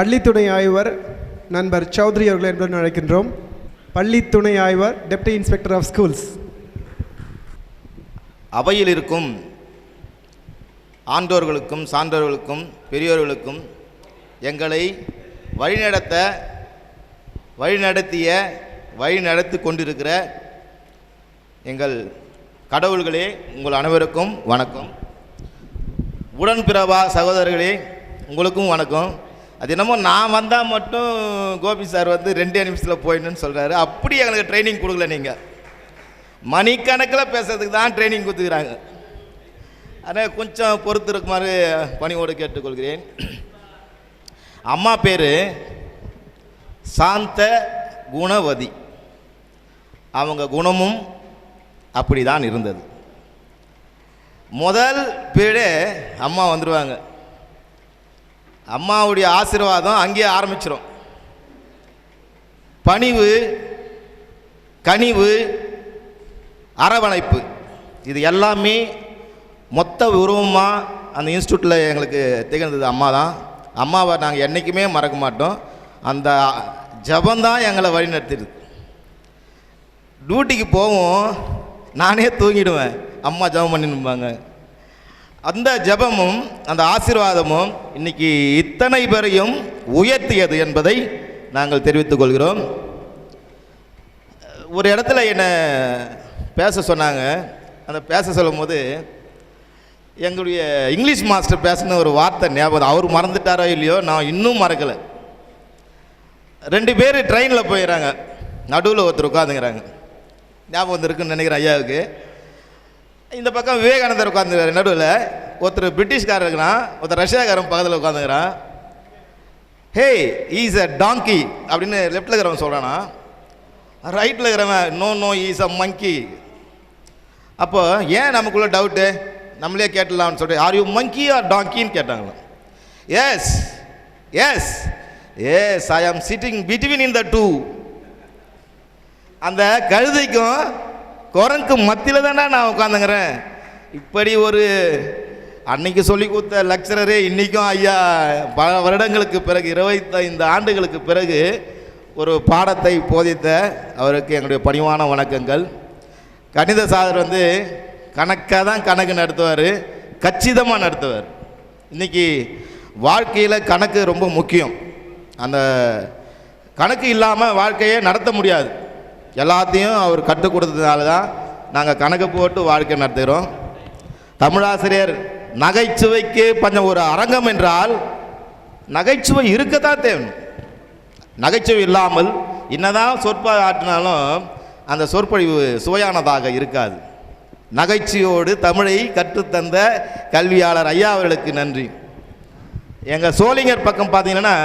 பள்ளித்துணை ஆய்வர் நண்பர் சௌத்ரி அவர்கள் என்பதை அழைக்கின்றோம். பள்ளித்துணை ஆய்வர் டெப்டி இன்ஸ்பெக்டர் ஆஃப் ஸ்கூல்ஸ் அவையில் இருக்கும் ஆண்டோர்களுக்கும் சான்றோர்களுக்கும் பெரியோர்களுக்கும் எங்களை வழிநடத்த வழிநடத்திய வழிநடத்தி கொண்டிருக்கிற எங்கள் கடவுள்களே உங்கள் அனைவருக்கும் வணக்கம். உடன்பிறவா சகோதரர்களே உங்களுக்கும் வணக்கம். அது என்னமோ நான் வந்தால் மட்டும் கோபி சார் வந்து ரெண்டே நிமிஷத்தில் போயிடணும்னு சொல்கிறாரு அப்படி எங்களுக்கு ட்ரைனிங் கொடுக்கல நீங்கள் மணிக்கணக்கில் பேசுறதுக்கு தான் ட்ரைனிங் கொடுத்துக்கிறாங்க. ஆனால் கொஞ்சம் பொறுத்து இருக்குமாறு பணியோடு கேட்டுக்கொள்கிறேன். அம்மா பேர் சாந்த குணவதி. அவங்க குணமும் அப்படி தான் இருந்தது. முதல் பீடே அம்மா வந்துடுவாங்க அம்மாவுடைய ஆசீர்வாதம் அங்கேயே ஆரம்பிச்சிடும் பணிவு கனிவு அரவணைப்பு இது எல்லாமே மொத்த உருவமாக அந்த இன்ஸ்டியூட்டில் எங்களுக்கு திகழ்ந்தது அம்மா தான் அம்மாவை நாங்கள் என்றைக்குமே மறக்க மாட்டோம். அந்த ஜபந்தான் எங்களை வழிநடத்திடுது டியூட்டிக்கு போவோம். நானே தூங்கிடுவேன். அம்மா ஜெபம் பண்ணிருப்பாங்க அந்த ஜெபமும் அந்த ஆசீர்வாதமும் இன்னைக்கு இத்தனை பேரையும் உயர்த்தியது என்பதை நாங்கள் தெரிவித்துக் கொள்கிறோம். ஒரு இடத்துல என்னை பேச சொன்னாங்க. அந்த பேச சொல்லும்போது எங்களுடைய இங்கிலீஷ் மாஸ்டர் பேசின ஒரு வார்த்தை ஞாபகம் அவர் மறந்துட்டாரோ இல்லையோ நான் இன்னும் மறக்கலை. ரெண்டு பேர் ட்ரெயினில் போயிடுறாங்க நடுவில் ஒருத்தர் உட்காந்துங்கிறாங்க ஞாபகம் வந்துருக்குன்னு நினைக்கிறேன் ஐயாவுக்கு. இந்த பக்கம் விவேகானந்தர் உட்காந்துருக்காரு நடுவில் ஒருத்தர் பிரிட்டிஷ்காரர் இருக்கிறான் ஒருத்தர் ரஷ்யாக்காரன் பக்கத்தில் உட்காந்துக்கிறான் ஹே ஈஸ் அ டாங்கி அப்படின்னு லெஃப்டில் இருக்கிறவன் சொல்கிறானா ரைட்டில் இருக்கிறவன் no no is a monkey அப்போ ஏன் நமக்குள்ள டவுட்டு நம்மளே கேட்டலாம்னு சொல்லிட்டு ஆர் யூ மங்கி ஆர் டாங்கின்னு கேட்டாங்களாம். Yes yes yes I am sitting between in the two அந்த கழுதைக்கும் குரங்கு மத்தியில் தானே நான் உட்காந்துங்கிறேன். இப்படி ஒரு அன்னைக்கு சொல்லி கொடுத்த லெக்சரரே இன்றைக்கும் ஐயா பல வருடங்களுக்கு பிறகு இருபத்தைந்து ஆண்டுகளுக்கு பிறகு ஒரு பாடத்தை போதித்த அவருக்கு எங்களுடைய பணிவான வணக்கங்கள். கணித சாதர் வந்து கணக்காக தான் கணக்கு நடத்துவார் கச்சிதமாக நடத்துவார். இன்றைக்கி வாழ்க்கையில் கணக்கு ரொம்ப முக்கியம். அந்த கணக்கு இல்லாமல் வாழ்க்கையை நடத்த முடியாது. எல்லாத்தையும் அவர் கற்றுக் கொடுத்ததுனால தான் நாங்கள் கணக்கு போட்டு வாழ்க்கை நடத்துகிறோம். தமிழாசிரியர் நகைச்சுவைக்கு கொஞ்சம் ஒரு அரங்கம் என்றால் நகைச்சுவை இருக்கத்தான் தேவை நகைச்சுவை இல்லாமல் என்னதான் சொற்ப ஆற்றினாலும் அந்த சொற்பொழிவு சுவையானதாக இருக்காது. நகைச்சுவையோடு தமிழை கற்றுத்தந்த கல்வியாளர் ஐயா அவர்களுக்கு நன்றி. எங்கள் சோழிங்கர் பக்கம் பார்த்தீங்கன்னா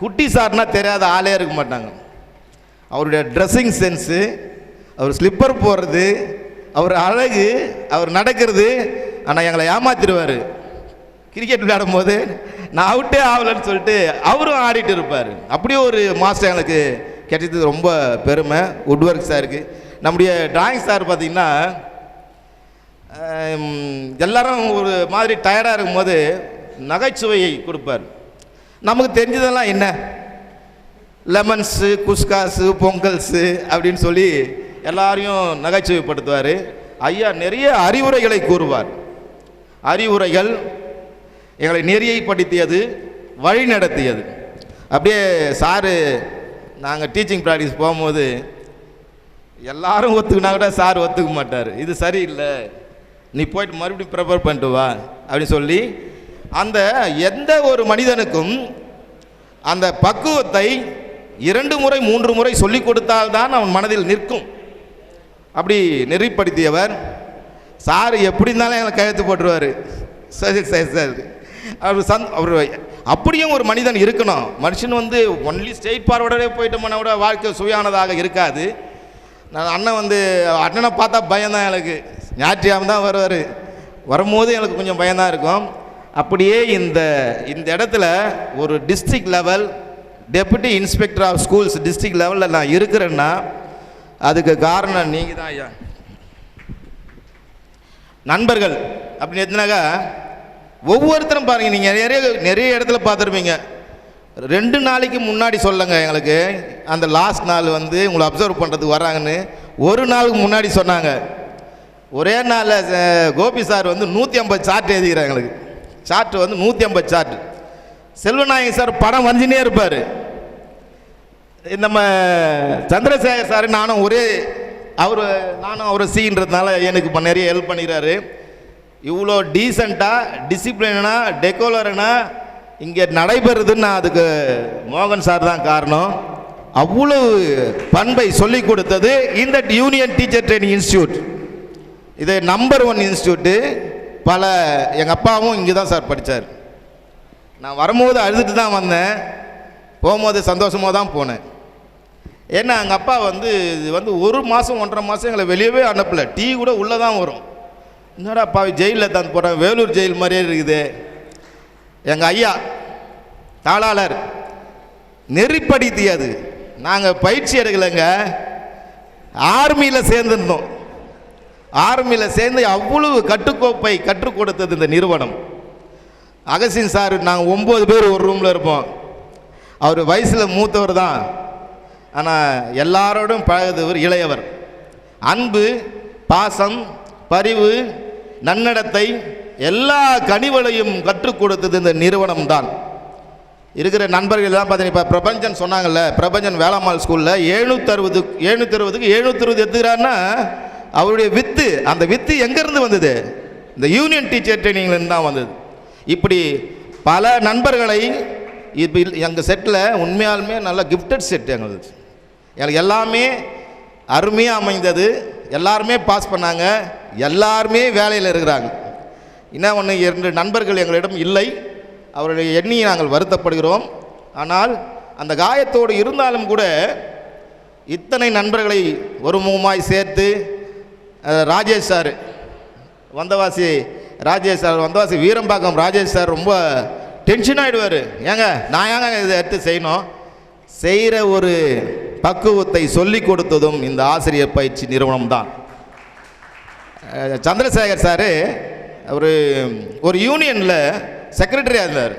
குட்டி சார்னால் தெரியாத ஆளே இருக்க மாட்டாங்க. அவருடைய ட்ரெஸ்ஸிங் சென்ஸு அவர் ஸ்லிப்பர் போடுறது அவர் அழகு அவர் நடக்கிறது ஆனால் எங்களை ஏமாத்திடுவார். கிரிக்கெட் விளையாடும் போது நான் அவுட்டே ஆகலைன்னு சொல்லிட்டு அவரும் ஆடிட்டு இருப்பார். அப்படியே ஒரு மாஸ்டர் எங்களுக்கு கிடைச்சது ரொம்ப பெருமை. உட் ஒர்க் சாருக்கு நம்முடைய டிராயிங் சார் பார்த்திங்கன்னா எல்லாரும் ஒரு மாதிரி டயர்டாக இருக்கும்போது நகைச்சுவையை கொடுப்பார். நமக்கு தெரிஞ்சதெல்லாம் என்ன? லெமன்ஸு குஸ்காஸு பொங்கல்ஸு அப்படின்னு சொல்லி எல்லாரையும் நகைச்சுவைப்படுத்துவார். ஐயா நிறைய அறிவுரைகளை கூறுவார். அறிவுரைகள் எங்களை நெறியைப்படுத்தியது வழி நடத்தியது அப்படியே சாரு நாங்கள் டீச்சிங் ப்ராக்டிஸ் போகும்போது எல்லாரும் ஒத்துக்கினா கூட சார் ஒத்துக்க மாட்டார். இது சரியில்லை. நீ போயிட்டு மறுபடியும் ப்ரிப்பேர் பண்ணிட்டு வா அப்படின்னு சொல்லி அந்த எந்த ஒரு மனிதனுக்கும் அந்த பக்குவத்தை இரண்டு முறை மூன்று முறை சொல்லிக் கொடுத்தால்தான் அவன் மனதில் நிற்கும். அப்படி நெறிப்படுத்தியவர் சார் எப்படி இருந்தாலும் எங்களை கையெழுத்து போட்டுருவார். சரி சரி சரி. அவர் சந் அவர் அப்படியும் ஒரு மனிதன் இருக்கணும். மனுஷன் வந்து ஒன்லி ஸ்டேட் பார்வர்டே போயிட்டோம்னா கூட வாழ்க்கை சுவையானதாக இருக்காது. நான் அண்ணன் வந்து அண்ணனை பார்த்தா பயம்தான் எனக்கு. ஞாயிற்றுக்கிழமை தான் வருவார். வரும்போது எனக்கு கொஞ்சம் பயம்தான் இருக்கும். அப்படியே இந்த இந்த இடத்துல ஒரு district level deputy inspector of schools district லெவலில் நான் இருக்கிறேன்னா அதுக்கு காரணம் நீங்கள் தான் ஐயா. நண்பர்கள் அப்படின்னு எதுனாக்கா ஒவ்வொருத்தரும் பாருங்கள் நீங்கள் நிறைய நிறைய இடத்துல பார்த்துருப்பீங்க. ரெண்டு நாளைக்கு முன்னாடி சொல்லுங்க எங்களுக்கு அந்த லாஸ்ட் நாள் வந்து உங்களை அப்சர்வ் பண்ணுறதுக்கு வராங்கன்னு ஒரு நாளுக்கு முன்னாடி சொன்னாங்க. ஒரே நாளில் கோபி சார் வந்து நூற்றி ஐம்பது சார்ட் எழுதிக்கிறார் எங்களுக்கு. சார்ட் வந்து நூற்றி ஐம்பது சார்ட் செல்வநாயகன் சார் படம் வரைஞ்சினே இருப்பார். நம்ம சந்திரசேகர் சார் நானும் ஒரே அவர் நானும் அவரை சீன்றதுனால எனக்கு இப்போ நிறைய ஹெல்ப் பண்ணிடுறாரு இவ்வளோ டீசெண்டாக டிசிப்ளினா டெக்கோலரனா இங்கே நடைபெறுதுன்னு நான் அதுக்கு மோகன் சார் தான் காரணம். அவ்வளவு பண்பை சொல்லி கொடுத்தது இந்த யூனியன் டீச்சர் ட்ரைனிங் இன்ஸ்டியூட் இது நம்பர் ஒன் இன்ஸ்டியூட்டு பல எங்கள் அப்பாவும் இங்கே தான் சார் படித்தார் நான் வரும்போது அழுதுட்டு தான் வந்தேன். போகும்போது சந்தோஷமாக தான் போனேன். ஏன்னா எங்கள் அப்பா வந்து இது வந்து ஒரு மாதம் ஒன்றரை மாதம் எங்களை வெளியவே அனுப்பல. டீ கூட உள்ளே தான் வரும். என்னடா அப்பா ஜெயிலில் தான் போகிறேன் வேலூர் ஜெயில் மாதிரியே இருக்குது. எங்கள் ஐயா தாளாளர் நெறிப்படுத்தியது நாங்கள் பயிற்சி எடுக்கலைங்க. ஆர்மியில் சேர்ந்துருந்தோம். ஆர்மியில் சேர்ந்து அவ்வளவு கட்டுக்கோப்பை கற்றுக் கொடுத்தது இந்த நிறுவனம். அகசின் சார் நாங்கள் ஒம்பது பேர் ஒரு ரூமில் இருப்போம். அவர் வயசில் மூத்தவர் தான். ஆனால் எல்லாரோடும் பழகுதவர் இளையவர். அன்பு பாசம் பரிவு நன்னடத்தை எல்லா கனிவளையும் கற்றுக் கொடுத்தது இந்த நிறுவனம் தான் இருக்கிற நண்பர்கள் எல்லாம் பார்த்தீங்கன்னா இப்போ பிரபஞ்சன் சொன்னாங்கல்ல பிரபஞ்சன் வேளாமால் ஸ்கூலில் எழுநூத்தறுபது எழுநூத்தறுபதுக்கு எழுநூத்தறுபது எடுத்துக்கிறாருன்னா அவருடைய வித்து அந்த வித்து எங்கேருந்து வந்தது? இந்த யூனியன் டீச்சர் ட்ரைனிங்லேருந்து தான் வந்தது. இப்படி பல நண்பர்களை இப்போ எங்கள் செட்டில் உண்மையாலுமே நல்ல கிஃப்டட் செட் எங்களுக்கு. எனக்கு எல்லாமே அருமையாக அமைந்தது. எல்லாருமே பாஸ் பண்ணாங்க. எல்லாருமே வேலையில் இருக்கிறாங்க. இன்னும் ஒன்று இரண்டு நண்பர்கள் எங்களிடம் இல்லை. அவருடைய எண்ணி நாங்கள் வருத்தப்படுகிறோம். ஆனால் அந்த காயத்தோடு இருந்தாலும் கூட இத்தனை நண்பர்களை ஒரு முகமாய் சேர்த்து Rajesh sir Vandavasi Rajesh sir Vandavasi Veerampakkam Rajesh sir ரொம்ப டென்ஷன் ஆகிடுவார் ஏங்க நான் ஏங்க இதை எடுத்து செய்யணும்? செய்கிற ஒரு பக்குவத்தை சொல்லிக் கொடுத்ததும் இந்த ஆசிரியர் பயிற்சி நிறுவனம் தான் சந்திரசேகர் சார் ஒரு ஒரு யூனியனில் செக்ரட்டரியாக இருந்தார்.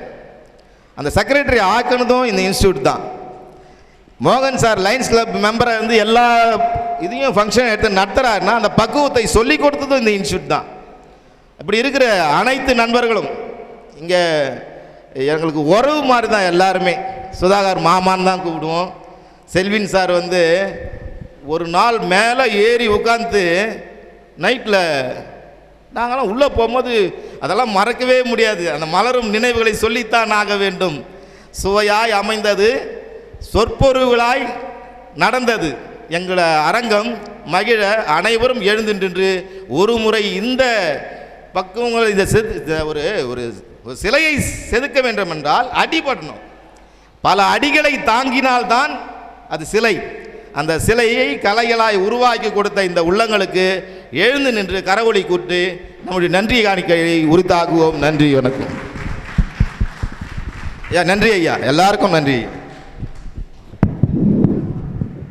அந்த செக்ரட்டரி ஆக்கினதும் இந்த இன்ஸ்டியூட் தான். மோகன் சார் லைன்ஸ் கிளப் மெம்பராக இருந்து எல்லா இதையும் ஃபங்க்ஷன் எடுத்து நடத்துகிறாருன்னா அந்த பக்குவத்தை சொல்லி கொடுத்ததும் இந்த இன்ஸ்டியூட் தான். இப்படி இருக்கிற அனைத்து நண்பர்களும் இங்கே எங்களுக்கு உறவு மாதிரி தான் எல்லாருமே. சுதாகர் மாமான்னு தான் கூப்பிடுவோம். செல்வின் சார் வந்து ஒரு நாள் மேலே ஏறி உட்காந்து நைட்டில் நாங்களாம் உள்ளே போகும்போது அதெல்லாம் மறக்கவே முடியாது. அந்த மலரும் நினைவுகளை சொல்லித்தான் ஆக வேண்டும். சுவையாய் அமைந்தது சொற்பொருள்களாய் நடந்தது. எங்களை அரங்கம் மகிழ அனைவரும் எழுந்து நின்று ஒரு முறை இந்த பக்குவங்கள் இந்த செது ஒரு ஒரு ஒரு சிலையை செதுக்க வேண்டும் என்றால் அடிபடணும். பல அடிகளை தாங்கினால்தான் அது சிலை. அந்த சிலையை கலைகளாய் உருவாக்கி கொடுத்த இந்த உள்ளங்களுக்கு எழுந்து நின்று கரவொலி கூட்டு நம்முடைய நன்றி காணிக்கையை உரித்தாக்குவோம். நன்றி வணக்கம். ஐயா நன்றி ஐயா. எல்லாருக்கும் நன்றி.